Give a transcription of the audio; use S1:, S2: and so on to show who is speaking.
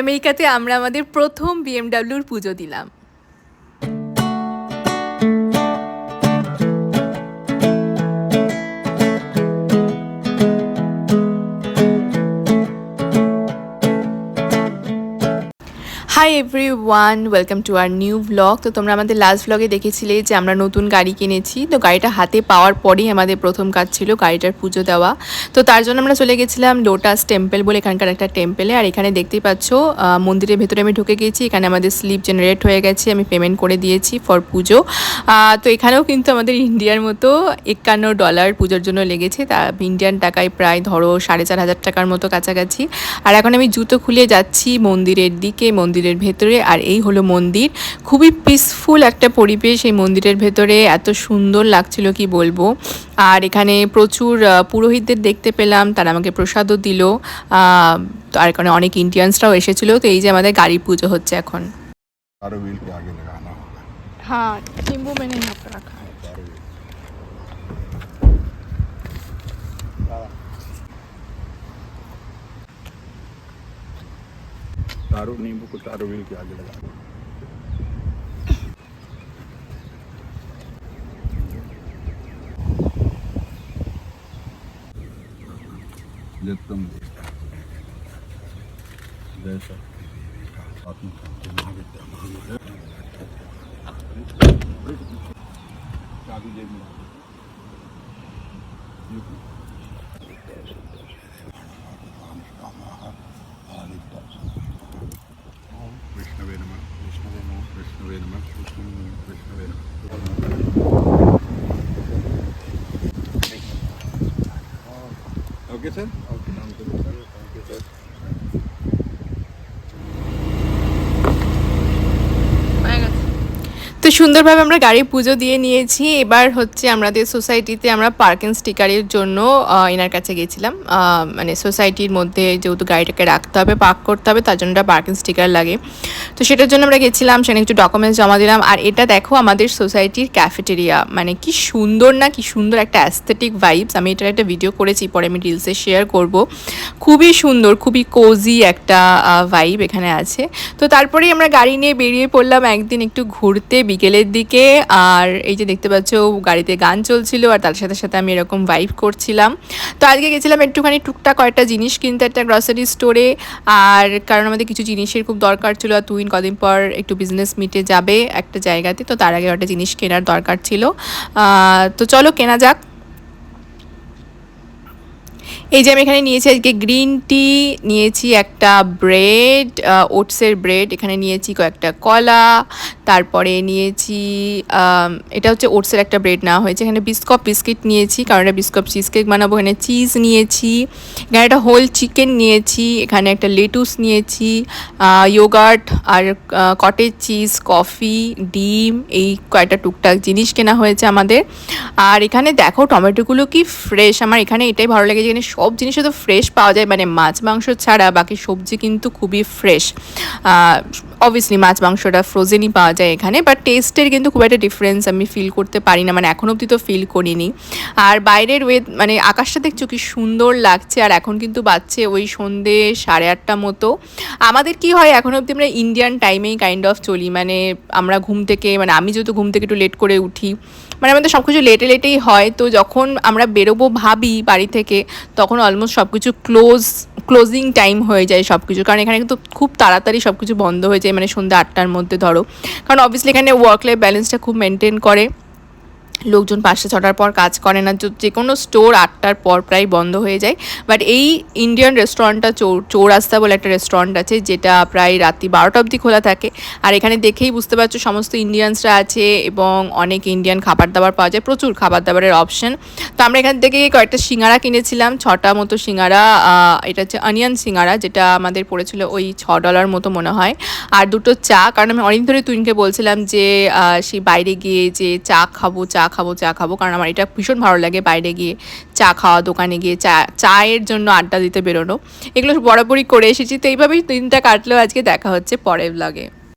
S1: আমেরিকাতে আমরা আমাদের প্রথম বিএমডাব্লিউর পুজো দিলাম। Everyone welcome to our new blog তো তোমরা আমাদের লাস্ট ব্লগে দেখেছিলে যে আমরা নতুন গাড়ি কিনেছি। তো গাড়িটা হাতে পাওয়ার পরেই আমাদের প্রথম কাজ ছিল গাড়িটার পুজো দেওয়া। তো তার জন্য আমরা চলে গেছিলাম লোটাস টেম্পল বলে এখানকার একটা টেম্পলে আর এখানে দেখতেই পাচ্ছ মন্দিরের ভেতরে আমি ঢুকে গেছি। এখানে আমাদের স্লিপ জেনারেট হয়ে গেছে। আমি পেমেন্ট করে দিয়েছি ফর পুজো। তো এখানেও কিন্তু আমাদের ইন্ডিয়ার মতো একান্ন ডলার পুজোর জন্য লেগেছে। তা ইন্ডিয়ান টাকায় প্রায় ধরো সাড়ে চার হাজার টাকার মতো কাছাকাছি। আর এখন আমি জুতো খুলে যাচ্ছি মন্দিরের দিকে। মন্দিরের ভেতরে ভেতরে আর এই হলো মন্দির। খুবই পিসফুল একটা পরিবেশ এই মন্দিরের ভেতরে। এত সুন্দর লাগছিল কি বলব। আর এখানে প্রচুর পুরোহিতদের দেখতে পেলাম তারা আমাকে প্রসাদও দিল। আর কারণে অনেক ইন্ডিয়ানসরাও এসেছিল। তো এই যে আমাদের গাড়ি পুজো হচ্ছে এখন। হ্যাঁ
S2: उतारो नींबू को उतारो व्हील के आगे लगा चाबी benim. benim. How good. Okay, I'm good, sir. Thank.
S1: তো সুন্দরভাবে আমরা গাড়ি পুজো দিয়ে নিয়েছি। এবার হচ্ছে আমাদের সোসাইটিতে আমরা পার্কিং স্টিকারের জন্য এনার কাছে গেছিলাম। মানে সোসাইটির মধ্যে যেহেতু গাড়িটাকে রাখতে হবে পার্ক করতে হবে, তার জন্য পার্কিং স্টিকার লাগে। তো সেটার জন্য আমরা গেছিলাম, সেখানে কিছু ডকুমেন্টস জমা দিলাম। আর এটা দেখো আমাদের সোসাইটির ক্যাফেটেরিয়া মানে কি সুন্দর না, কি সুন্দর একটা অ্যাস্থেটিক ভাইবস আমি এটার একটা ভিডিও করেছি, পরে আমি রিলসে শেয়ার করব। খুবই সুন্দর, খুবই কোজি একটা ভাইব এখানে আছে। তো তারপরেই আমরা গাড়ি নিয়ে বেরিয়ে পড়লাম একদিন একটু ঘুরতে বিকেলের দিকে, আর এই যে দেখতে পাচ্ছ গাড়িতে গান চলছিল, আর তার সাথে সাথে আমি এরকম ভাইব করছিলাম। তো আজকে গেছিলাম একটুখানি টুকটাক কয়েকটা জিনিস কিনতে একটা গ্রসারি স্টোরে আর কারণ আমাদের কিছু জিনিসের খুব দরকার ছিল, আর তুই কদিন পর একটু বিজনেস মিটে যাবে একটা জায়গাতে, তো তার আগে একটা জিনিস কেনার দরকার ছিল। তো চলো কেনা যাক। এই যে আমি এখানে নিয়েছি আজকে গ্রিন টি, নিয়েছি একটা ব্রেড ওটসের ব্রেড, এখানে নিয়েছি কয়েকটা কলা, তারপরে নিয়েছি এটা হচ্ছে ওটসের একটা ব্রেড নেওয়া হয়েছে। এখানে বিস্কপ বিস্কিট নিয়েছি, কারণ এটা বিস্কপ চিজ কেক বানাবো। এখানে চিজ নিয়েছি, এখানে একটা হোল চিকেন নিয়েছি, এখানে একটা লেটুস নিয়েছি ইয়োগার্ট আর কটেজ চিজ, কফি, ডিম, এই কয়েকটা টুকটাক জিনিস কেনা হয়েছে আমাদের। আর এখানে দেখো টমেটোগুলো কি ফ্রেশ, আমার এখানে এটাই ভালো লাগে যে এখানে সব জিনিস তো ফ্রেশ পাওয়া যায়। মানে মাছ মাংস ছাড়া বাকি সবজি কিন্তু খুবই ফ্রেশ অবভিয়াসলি মাছ মাংসটা ফ্রোজেনই পাওয়া যায় এখানে বাট টেস্টের কিন্তু খুব একটা ডিফারেন্স আমি ফিল করতে পারি না। মানে এখন অবধি তো ফিল করিনি। আর বাইরের ওয়ে মানে আকাশটা দেখছ কি সুন্দর লাগছে। আর এখন কিন্তু বাজছে ওই সন্ধে সাড়ে আটটা মতো। আমাদের কি হয়, এখন অবধি আমরা ইন্ডিয়ান টাইমেই কাইন্ড অফ চলি। মানে আমরা ঘুম থেকে মানে আমি যেহেতু ঘুম থেকে একটু লেট করে উঠি মানে আমাদের সব কিছু লেটে লেটেই হয়। তো যখন আমরা বেরোবো ভাবি বাড়ি থেকে, তখন অলমোস্ট সব কিছু ক্লোজ ক্লোজিং টাইম হয়ে যায় সব কিছু কারণ এখানে কিন্তু খুব তাড়াতাড়ি সব কিছু বন্ধ হয়ে যায় মানে সন্ধ্যা আটটার মধ্যে ধরো। কারণ অবভিয়াসলি এখানে ওয়ার্ক লাইফ ব্যালেন্সটা খুব মেনটেন করে। লোকজন পাঁচটা ছটার পর কাজ করে না। যে কোনো স্টোর আটটার পর প্রায় বন্ধ হয়ে যায়। বাট এই ইন্ডিয়ান রেস্টুরেন্টটা চৌ চৌরাস্তা বলে একটা রেস্টুরেন্ট আছে, যেটা প্রায় রাত্রি বারোটা অবধি খোলা থাকে। আর এখানে দেখেই বুঝতে পারছ সমস্ত ইন্ডিয়ানসরা আছে এবং অনেক ইন্ডিয়ান খাবার দাবার পাওয়া যায়, প্রচুর খাবার দাবারের অপশন তো আমরা এখান থেকে কয়েকটা সিঙ্গারা কিনেছিলাম, ছটা মতো সিঙ্গারা এটা হচ্ছে অনিয়ন সিঙ্গারা, যেটা আমাদের পড়েছিল ওই ছ ডলার মতো মনে হয়। আর দুটো চা, কারণ আমি অনেক ধরে তুইনকে বলছিলাম যে সেই বাইরে গিয়ে যে চা খাব, চা খাব, চা খাব। কারণ আমার এটা ভীষণ ভালো লাগে বাইরে গিয়ে চা খাওয়া, দোকানে গিয়ে চা, চায়ের জন্য আড্ডা দিতে বেরোনো। এগুলো বরাবরই করে এসেছি। তো এইভাবেই দিনটা কাটলেও আজকে দেখা হচ্ছে পরের ব্লগে